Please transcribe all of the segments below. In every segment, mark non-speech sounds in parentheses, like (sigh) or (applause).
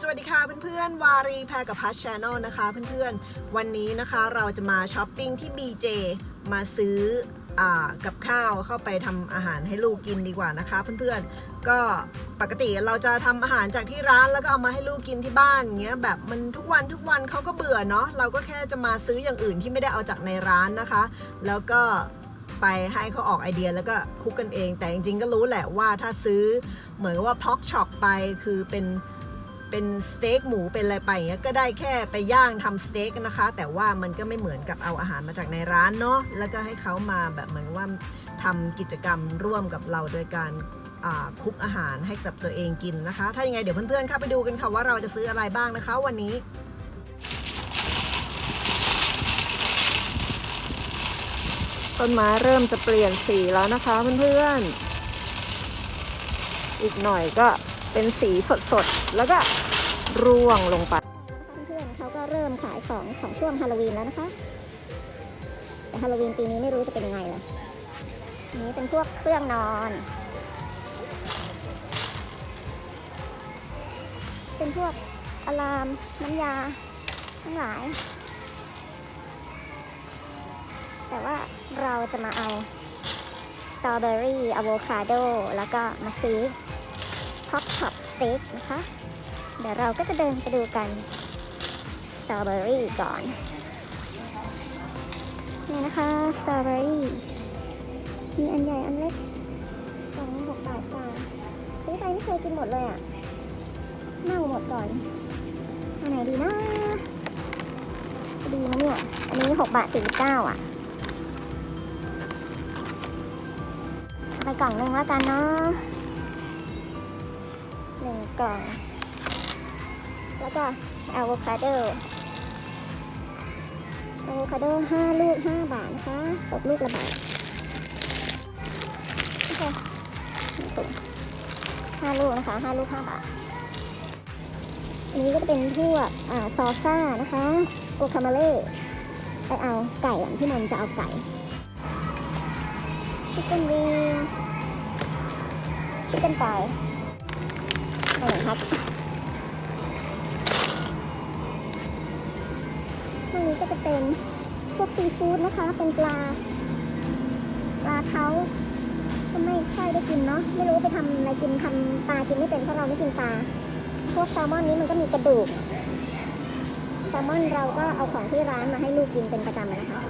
สวัสดีค่ะเพื่อนๆวารีแพรกับพัชชานอลนะคะเพื่อนๆ วันนี้นะคะเราจะมาช้อปปิ้งที่ BJ มาซื้ออกับข้าวเข้าไปทำอาหารให้ลูกกินดีกว่านะคะเพื่อนๆ ก็ปกติเราจะทำอาหารจากที่ร้านแล้วก็เอามาให้ลูกกินที่บ้านเงี้ยแบบมันทุกวันทุกวันเขาก็เบื่อเนาะเราก็แค่จะมาซื้ออย่างอื่นที่ไม่ได้เอาจากในร้านนะคะ แล้วก็ไปให้เขาออกไอเดียแล้วก็คุกกันเอง แต่จริงๆก็รู้แหละว่าถ้าซื้อเหมือนว่าพ็อกช็อปไปคือเป็น เป็นสเต็กหมูเป็นอะไรไปเงี้ยก็ได้แค่ไปย่างทำสเต็กนะคะ แต่ว่ามันก็ไม่เหมือนกับเอาอาหารมาจากในร้านเนาะแล้วก็ให้เขามาแบบเหมือนว่าทำกิจกรรมร่วมกับเราโดยการคุกอาหารให้กับตัวเองกินนะคะ ถ้ายังไงเดี๋ยวเพื่อนๆเข้าไปดูกันค่ะว่าเราจะซื้ออะไรบ้างนะคะ วันนี้ต้นไม้เริ่มจะเปลี่ยนสีแล้วนะคะเพื่อนๆ อีกหน่อยก็ เป็นสีสดๆ แล้วก็ร่วงลงไปเพื่อนๆเขาก็เริ่มขายของของช่วงฮาโลวีนแล้วนะคะแต่ฮาโลวีนปีนี้ไม่รู้จะเป็นยังไงเลยนนี้เป็นพวกเครื่องนอน เป็นพวกอะลาม น้ำยา ทั้งหลาย แต่ว่าเราจะมาเอาสตรอเบอรี่อะโวคาโด แล้วก็มาซื้อ พ็อกช็อปสเต็กนะคะ เดี๋ยวเราก็จะเดินไปดูกันสตรอเบอรี่ก่อน นี่นะคะสตรอเบอรี่มีอันใหญ่อันเล็กสองหกบาทจ้าซื้อไปไม่เคยกินหมดเลยอะเน่าหมดก่อนอันไหนดีนะดีมั้เนี่ย อันนี้หกบาทสี่สิบเก้าอะไปกล่องหนึ่งแล้วกันเนาะ กล่อง แล้วก็อะโวคาโดอะโวคาโดห้าลูกห้าบาทนะคะตกลูกละบาทโอเคนี่ถุงห้าลูกนะคะห้าลูกห้าบาท อันนี้ก็จะเป็นพวกอ่าซอซ่านะคะโอคามาเล่ไปเอาไก่อะที่มันจะเอาไก่ชิคเก้นวิงชิคเก้นไก่ หนึ่งครับพวกนี้ก็จะเป็นพวกซีฟู้ดนะคะ เป็นปลา ปลาเท้าก็ไม่ค่อยได้กินเนาะ ไม่รู้ไปทำอะไรกินทำปลากินไม่เป็นเพราะเราไม่กินปลา พวกแซลมอนนี้มันก็มีกระดูกแซลมอนเราก็เอาของที่ร้านมาให้ลูกกินเป็นประจำนะคะ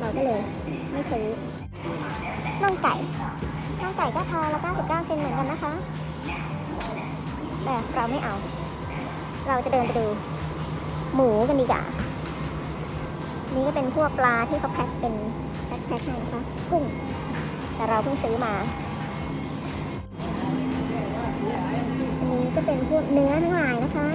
เราก็เลยไม่ซื้อน่องไก่น่องไก่ก็พอละ99เซนเหมือนกันนะคะ แต่เราไม่เอา เราจะเดินไปดู หมูกันดีกว่านี่ก็เป็นพวกปลาที่เขาแพ็คเป็นแพ็คแพ็คให้นะคะกุ้ง แต่เราเพิ่งซื้อมาอันนี้ก็เป็นพวกเนื้อทั้งหลายนะคะ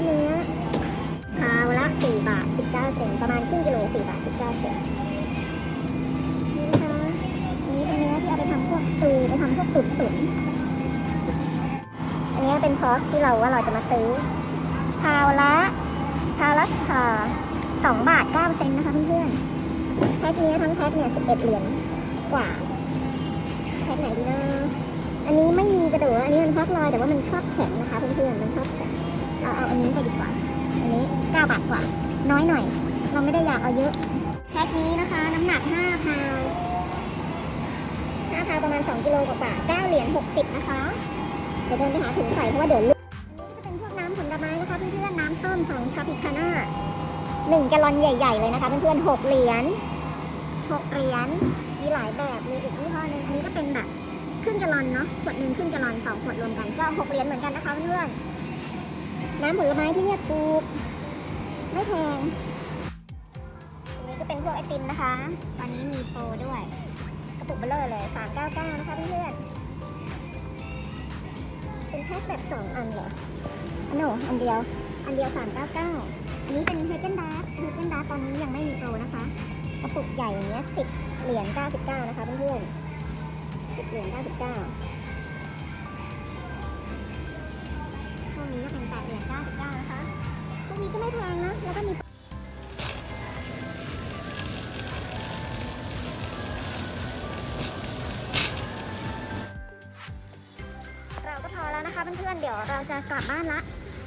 ที่เราว่าเราจะมาซื้อคาวละคาวละค่ะสองบาทเก้าเซนนะคะเพื่อนๆแพ็คนี้ทั้งแพ็คเนี่ยสิบเอ็ดเหรียญกว่าแพ็คไหนดีนะอันนี้ไม่มีกระดูกอันนี้มันพักลอยแต่ว่ามันชอบแข็งนะคะเพื่อนๆมันชอบแข็งเราเอาอันนี้ไปดีกว่า อันนี้เก้าบาทกว่า น้อยหน่อย เราไม่ได้อยากเอาเยอะแพ็คนี้นะคะน้ำหนักห้าพาวห้าพาวประมาณสองกิโลกว่าๆเก้าเหรียญหกสิบนะคะ เดี๋ยวเดินไปหาถุงใส่เพราะว่าเดี๋ยวลืมอันนี้ก็จะเป็นพวกน้ำผลไม้นะคะเพื่อนๆน้ำส้มของชาพิคาน่าหนึ่งแกลลอนใหญ่ ๆ เลยนะคะเพื่อนๆหกเหรียญหกเหรียญมีหลายแบบมีอีกยี่ห้อหนึ่งอันนี้ก็เป็นแบบครึ่งแกลลอนเนาะขวดหนึ่งครึ่งแกลลอนสองขวดรวมกันก็หกเหรียญเหมือนกันนะคะเพื่อนๆน้ำผลไม้ที่เนี่ยถูกไม่แพงอันนี้ก็เป็นพวกไอติมนะคะ ตอนนี้มีโปรด้วย กระปุกเบลเลอร์เลยสามเก้าเก้านะคะเพื่อนๆ เป็นแพ็คแบบสองอันเหรออันโนอันเดียว อันเดียวสามเก้าเก้าอันนี้เป็นเฮเกนดาร์เฮเกนดาร์ตอนนี้ยังไม่มีโปรนะคะ กระปุกใหญ่อย่างเงี้ยสิบเหรียญเก้าสิบเก้านะคะเพื่อนๆสิบเหรียญเก้าสิบเก้าพวกนี้ก็เป็นแปดเหรียญเก้าสิบเก้านะคะพวกนี้ก็ไม่แพงนะ แล้วก็มี แล้วนะคะเพื่อนๆเดี๋ยวเราจะกลับบ้านละ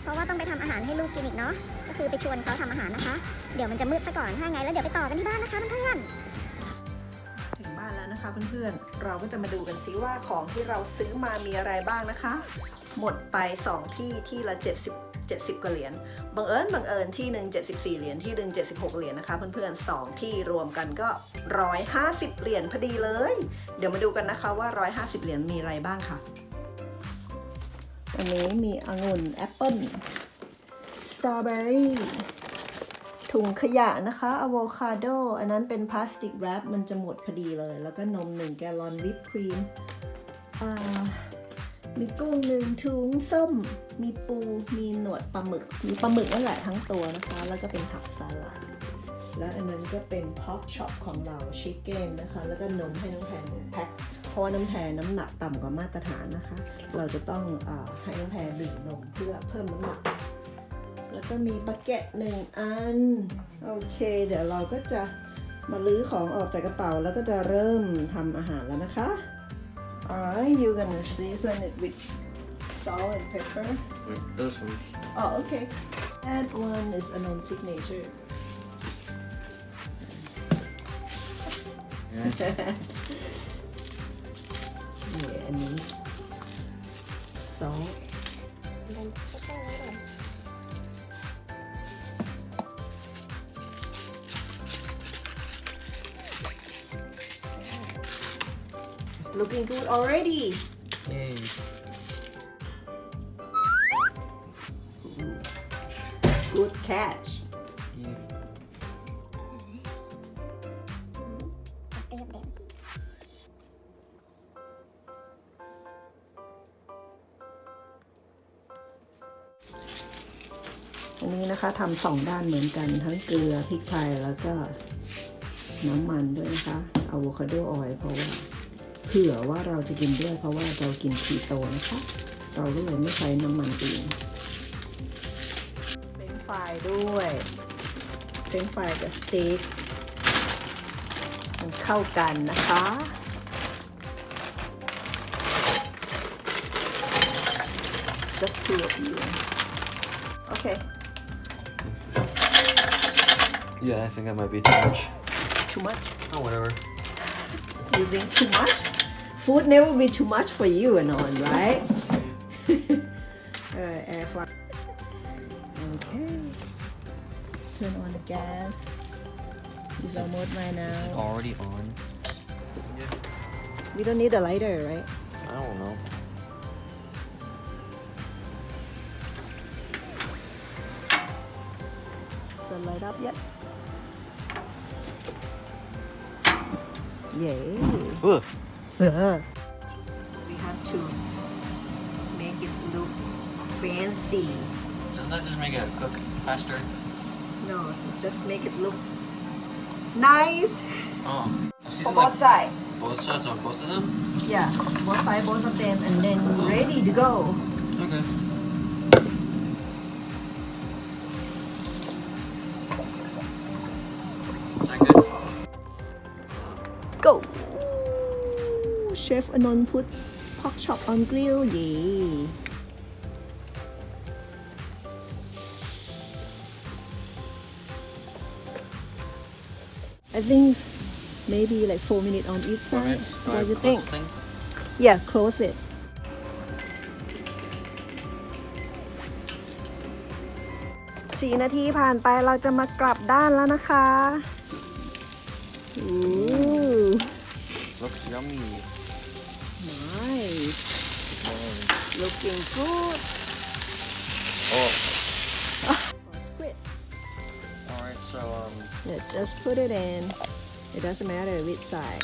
เพราะว่าต้องไปทำอาหารให้ลูกกินอีกเนาะก็คือไปชวนเขาทำอาหารนะคะ เดี๋ยวมันจะมืดซะก่อนถ้าไงแล้วเดี๋ยวไปต่อกันที่บ้านนะคะเพื่อนๆถึงบ้านแล้วนะคะเพื่อนๆเราก็จะมาดูกันซิว่าของที่เราซื้อมามีอะไรบ้างนะคะ หมดไป 2 ที่ที่ละ 70 70 กว่าเหรียญ บังเอิญบังเอิญที่หนึ่ง74 เหรียญ ที่หนึ่ง76 เหรียญนะคะเพื่อนๆ2ที่รวมกันก็ 150 เหรียญพอดีเลย เดี๋ยวมาดูกันนะคะว่า 150 เหรียญมีอะไรบ้างค่ะ อันนี้มีองุ่นแอปเปิ้ลสตรอเบอรี่ถุงขยะนะคะอะโวคาโด อันนั้นเป็นพลาสติกแรปมันจะหมดพอดีเลย แล้วก็นม1แกลลอนวิปครีมมีกุ้งหนึ่งถุงส้ม มีปูมีหนวดปลาหมึก มีปลาหมึกนั่นแหละทั้งตัวนะคะ แล้วก็เป็นผักสลัดแล้วอันนั้นก็เป็นพ็อกช็อปของเราชิคเก้นนะคะ แล้วก็นมให้น้องแพนหนึ่งแพ็ค เพราะว่าน้ำแพรน้ำหนักต่ำกว่ามาตรฐานนะคะ เราจะต้องอาให้น้ำแพรดื่มนมเพื่อเพิ่มน้ำหนัก แล้วก็มีบักเก็ตหนึ่งอัน โอเค เดี๋ยวเราก็จะมาลื้อของออกจากกระเป๋าแล้วก็จะเริ่มทำอาหารแล้วนะคะ Alright you gonna season it with salt and pepper Wait, those ones. Oh okay that one is a non signature Yeah. นี่อันนี้ salt It's looking good already. Yay. Good catch. ทำสองด้านเหมือนกันทั้งเกลือพริกไทยแล้วก็น้ำมันด้วยนะคะอะโวคาโดออยล์เพราะว่าเผื่อว่าเราจะกินด้วยเพราะว่าเรากินคีโตนะคะ เราก็เลยไม่ใช้น้ำมันเองเป็นไฟรายด้วยเป็นไฟรายกับสเต็กมันเข้ากันนะคะ just two of you okay Yeah, I think that might be too much. too much Oh, whatever. You think too much? Food never be too much for you and all, right? (laughs) Alright, air fry. Okay. Turn on the gas. It's almost right now. It's already on. Yeah. We don't need a lighter, right? I don't know. So light up yet? Yay. Ugh. We have to make it look fancy. Doesn't that just make it cook faster? No, just make it look nice Oh. oh for both sides. both sides on both of them? Yeah, both sides, both of them, and then oh. ready to go. Okay. Chef Anon put pork chop on grill. Yay! I think maybe like four minutes on each Four side. minutes? What Alright, do you close think? Thing? Yeah, close it. .4 นาทีผ่านไปเราจะมากลับด้านแล้วนะคะอู้ Looks yummy. looking good Oh. (laughs) squid Alright, so, um, yeah just put it in it doesn't matter which side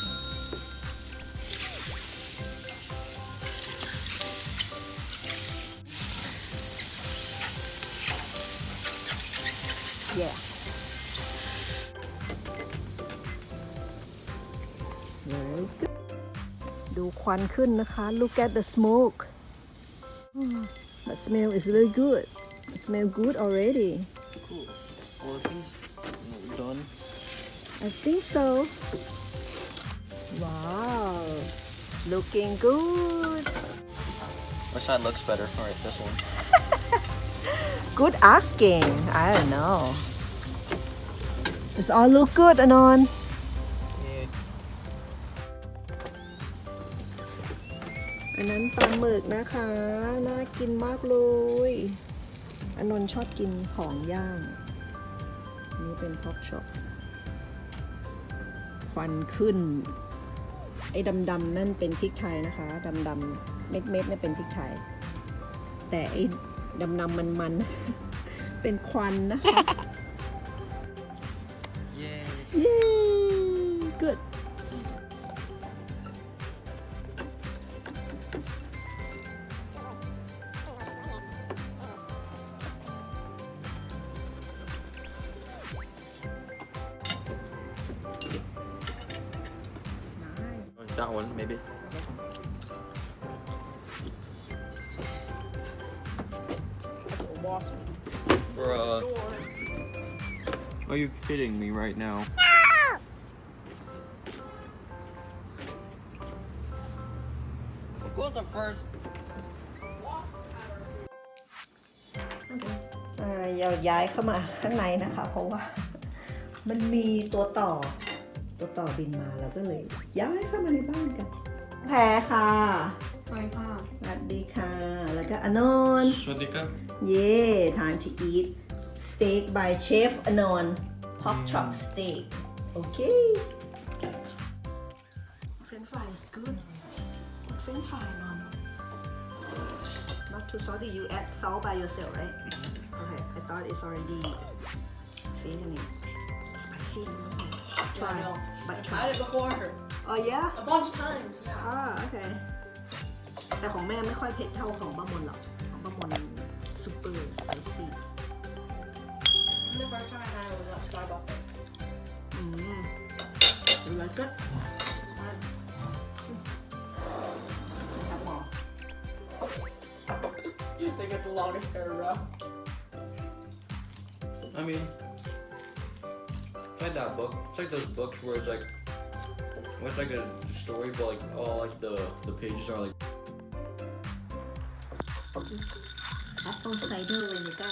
yeah very good ดูควันขึ้นนะคะ look at the smoke Hmm, that smell is really good it smell good already cool. Think we're done. I think so. Wow, looking good. Which side looks better? Alright, this one. (laughs) good asking I don't know Does all look good อ ปลาหมึกนะคะ น่ากินมากเลยอนนท์ชอบกินของย่าง นี่เป็นพ็อกช็อปควันขึ้น ไอ้ดำๆนั่นเป็นพริกไทยนะคะดำๆเม็ดๆนั่เป็นพริกไทย แต่ไอ้ดำๆมันๆ เป็นควันนะคะ That one, maybe. Bruh. Are you kidding me right now? Of course, the first. เอ่อเราย้ายเข้ามาข้างในนะคะ เพราะว่ามันมีตัวต่อตัวต่อบินมาเราก็เลย ย้ายเข้ามาในบ้านกัน แพรค่ะไปค่ะ สวัสดีค่ะ แล้วก็อนนท์ Swadika. เย่ time to eat steak by chef อนนท์ pork chop steak โอเค French fry is good French fry นอน not too salty you add salt by yourself right okay I thought it's already seasoning spicy try I know. but I've try had it before oh yeah a bunch of times. Yeah. อ่าโอเค แต่ของแม่ไม่ค่อยเผ็ดเท่าของป้ามนหรอก ของป้ามนซูเปอร์สไปซี่ And the first time I had it was at Starbucks. อืมแล้วก็ (laughs) It's fine. ครับหมอ they get the longest paragraph. I mean, like that book. It's like those books where it's like, it's like a story, but like all like the the pages are like. Apple cider vinegar.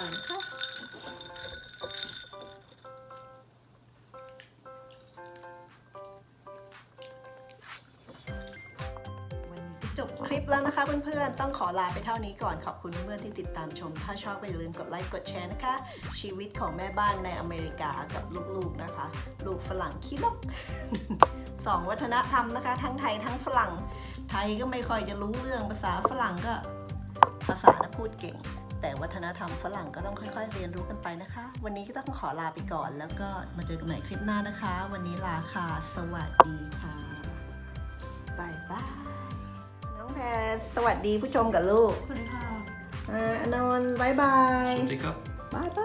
ลิปแล้วนะคะเพื่อนๆ ต้องขอลาไปเท่านี้ก่อนขอบคุณเพื่อนที่ติดตามชม ถ้าชอบก็อย่าลืมกดไลค์กดแชร์นะคะ ชีวิตของแม่บ้านในอเมริกากับลูกๆนะคะ ลูกฝรั่งขี้นกสองวัฒนธรรมนะคะ ทั้งไทยทั้งฝรั่ง ไทยก็ไม่ค่อยจะรู้เรื่องภาษาฝรั่งก็ภาษานะพูดเก่ง แต่วัฒนธรรมฝรั่งก็ต้องค่อย ๆ เรียนรู้กันไปนะคะ วันนี้ก็ต้องขอลาไปก่อน แล้วก็มาเจอกันใหม่คลิปหน้านะคะ วันนี้ลาค่ะ สวัสดีค่ะบายบายน้อง แพรสวัสดีผู้ชมกับลูก Pretty hard. อ่าอนนท์บายบาย Swadika. บายบาย